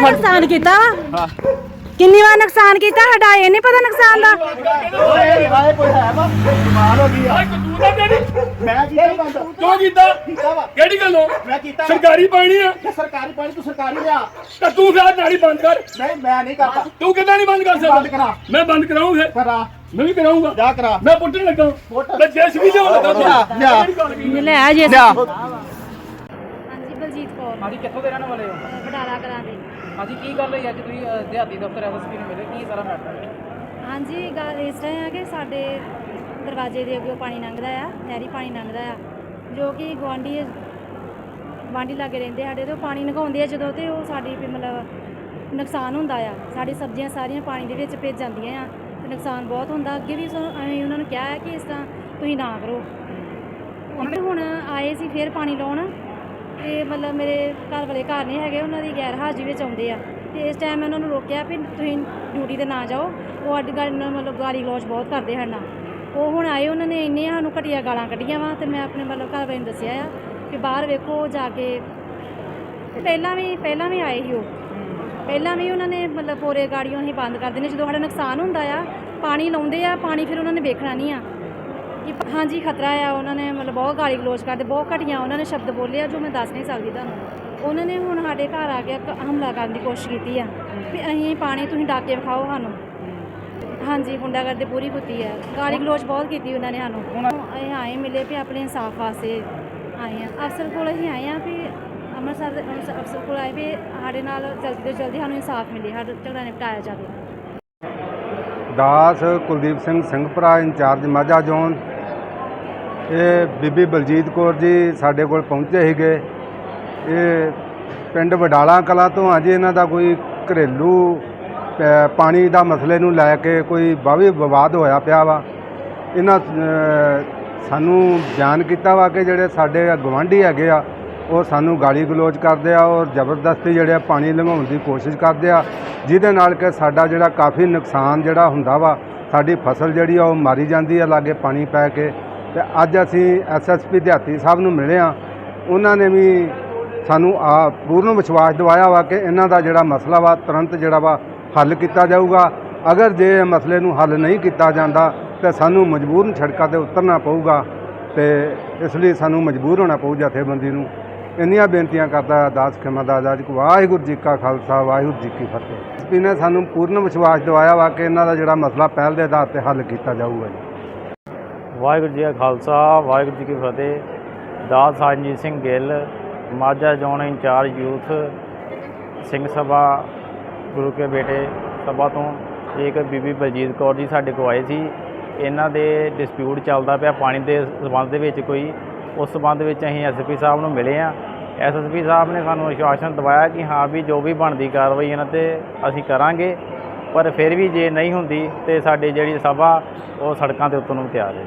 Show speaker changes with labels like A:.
A: ਨੁਕਸਾਨ ਕੀਤਾ? ਵਾ ਕਿੰਨੀ ਵਾਰ ਨੁਕਸਾਨ ਕੀਤਾ ਸਾਡਾ? ਇਹ ਨਹੀਂ ਪਤਾ ਨੁਕਸਾਨ ਦਾ।
B: ਹਾਏ ਕੋਈ ਹੈ ਵਾ? ਕਮਾਲ ਹੋ ਗਈ ਆ।
C: ਓਏ ਕਦੂ ਦਾ ਤੇਰੀ
B: ਮੈਂ ਕੀਤਾ ਬੰਦ।
C: ਕਿਉਂ ਕੀਤਾ?
B: ਕੀਤਾ ਵਾ।
C: ਕਿਹੜੀ ਗੱਲੋਂ
B: ਮੈਂ ਕੀਤਾ। ਵਾ।
C: ਸਰਕਾਰੀ ਪਾਣੀ ਆ।
B: ਸਰਕਾਰੀ ਪਾਣੀ ਤੂੰ ਸਰਕਾਰੀ ਲਿਆ।
C: ਤਾਂ ਤੂੰ ਫਿਰ ਨਾਲੀ ਬੰਦ ਕਰ।
B: ਨਹੀਂ ਮੈਂ ਨਹੀਂ ਕਰਦਾ।
C: ਤੂੰ ਕਿੱਦਾਂ ਨਹੀਂ ਬੰਦ ਕਰ
B: ਬੰਦ
C: ਸਕਦਾ ਮੈਂ ਬੰਦ ਕਰਾਉਂ ਫਿਰ।
B: ਕਰਾ।
C: ਮੈਂ ਵੀ ਕਰਾਉਂਗਾ
B: ਜਾ ਕਰਾ।
C: ਮੈਂ ਪੁੱਟਣ ਲੱਗਾ। ਮੈਂ ਜੇਸੀਬੀ ਲਿਆਉਣ ਲੱਗਾ
B: ਲਿਆ, ਲਿਆ।
C: ਕਿਹੜੀ ਗੱਲ ਕੀਤੀ?
A: ਲੈ ਆ ਜੇ
B: ਲਿਆ।
A: ਹਾਂਜੀ ਬਲਜੀਤ ਕੌਰ।
D: ਹਾਂਜੀ ਕਿੱਥੋਂ ਦੇ ਰਹਿਣ ਵਾਲੇ ਹੋ?
A: ਵਡਾਲਾ ਕਰਾਂ ਦੇ
D: ਹਾਂਜੀ ਕੀ ਗੱਲ ਹੋਈ ਅੱਜ ਤੁਸੀਂ ਅ, ਦਿਹਾਤੀ ਦਫ਼ਤਰ ਐਸਐਸਪੀ ਨੂੰ ਮਿਲੇ? ਕੀ ਸਾਰਾ ਮੈਟਰ
A: ਹਾਂਜੀ ਗੱਲ ਇਸ ਤਰ੍ਹਾਂ ਹੈ ਕਿ ਸਾਡੇ ਦਰਵਾਜ਼ੇ ਦੇ ਅੱਗੇ ਪਾਣੀ ਲੰਘਦਾ ਆ ਨਹਿਰੀ ਪਾਣੀ ਲੰਘਦਾ ਆ ਜੋ ਕਿ ਗੁਆਂਢੀ ਗੁਆਂਢੀ ਲਾਗੇ ਰਹਿੰਦੇ ਸਾਡੇ ਤੇ ਉਹ ਪਾਣੀ ਲਗਾਉਂਦੇ ਆ ਜਦੋਂ ਤੇ ਉਹ ਸਾਡੀ ਵੀ ਮਤਲਬ ਨੁਕਸਾਨ ਹੁੰਦਾ ਆ। ਸਾਡੀ ਸਬਜ਼ੀਆਂ ਸਾਰੀਆਂ ਪਾਣੀ ਦੇ ਵਿੱਚ ਭਿੱਜ ਜਾਂਦੀਆਂ ਆ ਤੇ ਨੁਕਸਾਨ ਬਹੁਤ ਹੁੰਦਾ। ਅੱਗੇ ਵੀ ਸਾਨੂੰ ਅਸੀਂ ਉਹਨਾਂ ਨੂੰ ਕਿਹਾ ਹੈ ਕਿ ਇਸ ਤਰ੍ਹਾਂ ਤੁਸੀਂ ਨਾ ਕਰੋ। ਹੁਣ ਆਏ ਸੀ ਫਿਰ ਪਾਣੀ ਲਾਉਣ। ਤੇ ਮਤਲਬ ਮੇਰੇ ਘਰ ਵਾਲੇ ਘਰ ਨਹੀਂ ਹੈਗੇ, ਉਹਨਾਂ ਦੀ ਗੈਰ ਹਾਜ਼ਰੀ ਵਿੱਚ ਆਉਂਦੇ ਆ। ਤੇ ਇਸ ਟਾਈਮ ਮੈਂ ਉਹਨਾਂ ਨੂੰ ਰੋਕਿਆ ਵੀ ਤੁਸੀਂ ਡਿਊਟੀ ਤੇ ਨਾ ਜਾਓ। ਉਹ ਅੱਡ ਗੱਲ ਨਾਲ ਮਤਲਬ ਗਾਲੀ ਗਲੋਚ ਬਹੁਤ ਕਰਦੇ ਹਨ ਉਹ ਹੁਣ ਆਏ, ਉਹਨਾਂ ਨੇ ਇੰਨੇ ਸਾਨੂੰ ਘਟੀਆ ਗਾਲਾਂ ਕੱਢੀਆਂ ਵਾ ਤੇ ਮੈਂ ਆਪਣੇ ਮਤਲਬ ਘਰ ਵਾਲੇ ਨੂੰ ਦੱਸਿਆ ਆ ਕਿ ਬਾਹਰ ਵੇਖੋ, ਜਾ ਕੇ ਪਹਿਲਾਂ ਵੀ ਪਹਿਲਾਂ ਵੀ ਆਏ ਸੀ ਉਹ। ਪਹਿਲਾਂ ਵੀ ਉਹਨਾਂ ਨੇ ਮਤਲਬ ਪੂਰੇ ਗਾੜੀਆਂ ਹੀ ਬੰਦ ਕਰ ਦਿੰਦੇ ਜਦੋਂ ਸਾਡਾ ਨੁਕਸਾਨ ਹੁੰਦਾ ਆ, ਪਾਣੀ ਲਾਉਂਦੇ ਆ, ਪਾਣੀ ਫਿਰ ਉਹਨਾਂ ਨੇ ਵੇਖਣਾ ਨਹੀਂ ਆ। ਕਿ ਹਾਂਜੀ ਖਤਰਾ ਆ। ਉਹਨਾਂ ਨੇ ਮਤਲਬ ਬਹੁਤ ਗਾਲੀ ਗਲੋਚ ਕਰਦੇ ਬਹੁਤ ਘਟੀਆਂ ਉਹਨਾਂ ਨੇ ਸ਼ਬਦ ਬੋਲੇ ਆ ਜੋ ਮੈਂ ਦੱਸ ਨਹੀਂ ਸਕਦੀ ਤੁਹਾਨੂੰ। ਉਹਨਾਂ ਨੇ ਹੁਣ ਸਾਡੇ ਘਰ ਆ ਕੇ ਹਮਲਾ ਕਰਨ ਦੀ ਕੋਸ਼ਿਸ਼ ਕੀਤੀ ਆ। ਵੀ ਅਸੀਂ ਪਾਣੀ ਤੁਸੀਂ ਡਾਕ ਕੇ ਵਿਖਾਓ ਸਾਨੂੰ। ਹਾਂਜੀ ਗੁੰਡਾਗਰਦੀ ਪੂਰੀ ਕੀਤੀ ਹੈ ਗਾਲੀ ਗਲੋਚ ਬਹੁਤ ਕੀਤੀ ਉਹਨਾਂ ਨੇ ਸਾਨੂੰ। ਅਸੀਂ ਆਏ ਮਿਲੇ ਵੀ ਆਪਣੇ ਇਨਸਾਫ ਵਾਸਤੇ ਆਏ ਆ। ਅਫਸਰ ਕੋਲ ਅਸੀਂ ਆਏ ਆ ਵੀ ਅੰਮ੍ਰਿਤਸਰ ਦੇ ਅਫਸਰ ਕੋਲ ਆਏ ਵੀ ਸਾਡੇ ਨਾਲ ਜਲਦੀ ਤੋਂ ਜਲਦੀ ਸਾਨੂੰ ਇਨਸਾਫ ਮਿਲੇ ਸਾਡਾ ਝਗੜਾ ਨਿਪਟਾਇਆ ਜਾਵੇ।
E: ਦਾਸ ਕੁਲਦੀਪ ਸਿੰਘ ਸਿੰਘਪੁਰਾ ਇੰਚਾਰਜ ਮਾਝਾ ਜ਼ੋਨ। ਇਹ ਬੀਬੀ ਬਲਜੀਤ ਕੌਰ ਜੀ ਸਾਡੇ ਕੋਲ ਪਹੁੰਚੇ ਸੀਗੇ। ਇਹ ਪਿੰਡ ਵਡਾਲਾ ਕਲਾ ਤੋਂ ਆ ਜੀ, ਇਹਨਾਂ ਦਾ ਕੋਈ ਘਰੇਲੂ ਪਾਣੀ ਦਾ ਮਸਲੇ ਨੂੰ ਲੈ ਕੇ ਕੋਈ ਬਾਵੀ ਵਿਵਾਦ ਹੋਇਆ ਪਿਆ ਵਾ। ਇਹਨਾਂ ਸਾਨੂੰ ਬਿਆਨ ਕੀਤਾ ਵਾ ਕਿ ਜਿਹੜੇ ਸਾਡੇ ਗਵਾਂਢੀ ਹੈਗੇ ਆ, ਉਹ ਸਾਨੂੰ ਗਾਲੀ ਗਲੋਚ ਕਰਦੇ ਆ ਔਰ ਜ਼ਬਰਦਸਤੀ ਜਿਹੜੇ ਆ ਪਾਣੀ ਲੰਘਾਉਣ ਦੀ ਕੋਸ਼ਿਸ਼ ਕਰਦੇ ਆ, ਜਿਹਦੇ ਨਾਲ ਕਿ ਸਾਡਾ ਜਿਹੜਾ ਕਾਫੀ ਨੁਕਸਾਨ ਜਿਹੜਾ ਹੁੰਦਾ ਵਾ, ਸਾਡੀ ਫਸਲ ਜਿਹੜੀ ਆ ਉਹ ਮਾਰੀ ਜਾਂਦੀ ਆ, ਲਾਗੇ ਪਾਣੀ ਪੈ ਕੇ। ਤੇ ਅੱਜ ਅਸੀਂ ਐਸਐਸਪੀ ਦਿਹਾਤੀ ਸਾਹਿਬ ਨੂੰ ਮਿਲੇ ਆ ਉਹਨਾਂ ਨੇ ਵੀ ਸਾਨੂੰ ਆ ਪੂਰਨ ਵਿਸ਼ਵਾਸ ਦਿਵਾਇਆ ਵਾ ਕਿ ਇਹਨਾਂ ਦਾ ਜਿਹੜਾ ਮਸਲਾ ਵਾ, ਤੁਰੰਤ ਜਿਹੜਾ ਵਾ ਹੱਲ ਕੀਤਾ ਜਾਊਗਾ। ਅਗਰ ਜੇ ਇਹ ਮਸਲੇ ਨੂੰ ਹੱਲ ਨਹੀਂ ਕੀਤਾ ਜਾਂਦਾ, ਤੇ ਸਾਨੂੰ ਮਜਬੂਰਨ ਸੜਕਾਂ ਤੇ ਉਤਰਨਾ ਪਊਗਾ ਤੇ ਇਸ ਲਈ ਸਾਨੂੰ ਮਜਬੂਰ ਹੋਣਾ ਪਊ ਜਥੇਬੰਦੀ ਨੂੰ। ਇੰਨੀਆਂ ਬੇਨਤੀਆਂ ਕਰਦਾ ਅਰਦਾਸ ਖਿਮਾ ਦਾ ਆਜ਼ਾਦ ਵਾਹਿਗੁਰੂ ਜੀ ਕਾ ਖਾਲਸਾ, ਵਾਹਿਗੁਰੂ ਜੀ ਕੀ ਫਤਿਹ। ਐਸਪੀ ਨੇ ਸਾਨੂੰ ਪੂਰਨ ਵਿਸ਼ਵਾਸ ਦਿਵਾਇਆ ਵਾ ਕਿ ਇਹਨਾਂ ਦਾ ਜਿਹੜਾ ਮਸਲਾ ਪਹਿਲ ਦੇ ਆਧਾਰ ਤੇ ਹੱਲ ਕੀਤਾ ਜਾਊਗਾ ਜੀ।
F: ਵਾਹਿਗੁਰੂ ਜੀ ਕਾ ਖਾਲਸਾ, ਵਾਹਿਗੁਰੂ ਜੀ ਕੀ ਫਤਿਹ। ਦਾਸ Sahibjit Singh Gill, Majha zone incharge youth, Singh Sabha, ਗੁਰੂ ਕੇ ਬੇਟੇ ਸਭਾ ਤੋਂ ਇੱਕ ਬੀਬੀ ਬਲਜੀਤ ਕੌਰ ਜੀ ਸਾਡੇ ਕੋਲ ਆਏ ਸੀ। ਇਹਨਾਂ ਦੇ ਡਿਸਪਿਊਟ ਚੱਲਦਾ ਪਿਆ ਪਾਣੀ ਦੇ ਸਬੰਧ ਦੇ ਵਿੱਚ ਕੋਈ। ਉਸ ਸਬੰਧ ਵਿੱਚ ਅਸੀਂ ਐਸਪੀ ਸਾਹਿਬ ਨੂੰ ਮਿਲੇ ਆ ਐਸਐਸਪੀ ਸਾਹਿਬ ਨੇ ਸਾਨੂੰ ਅਸ਼ਵਾਸਨ ਦਿਵਾਇਆ ਕਿ ਹਾਂ ਵੀ ਜੋ ਵੀ ਬਣਦੀ ਕਾਰਵਾਈ ਇਹਨਾਂ ਤੇ ਅਸੀਂ ਕਰਾਂਗੇ। ਪਰ ਫਿਰ ਵੀ ਜੇ ਨਹੀਂ ਹੁੰਦੀ ਤੇ ਸਾਡੀ ਜਿਹੜੀ ਸਭਾ ਉਹ ਸੜਕਾਂ ਤੇ ਉਤਰਨ ਨੂੰ ਤਿਆਰ ਹੈ।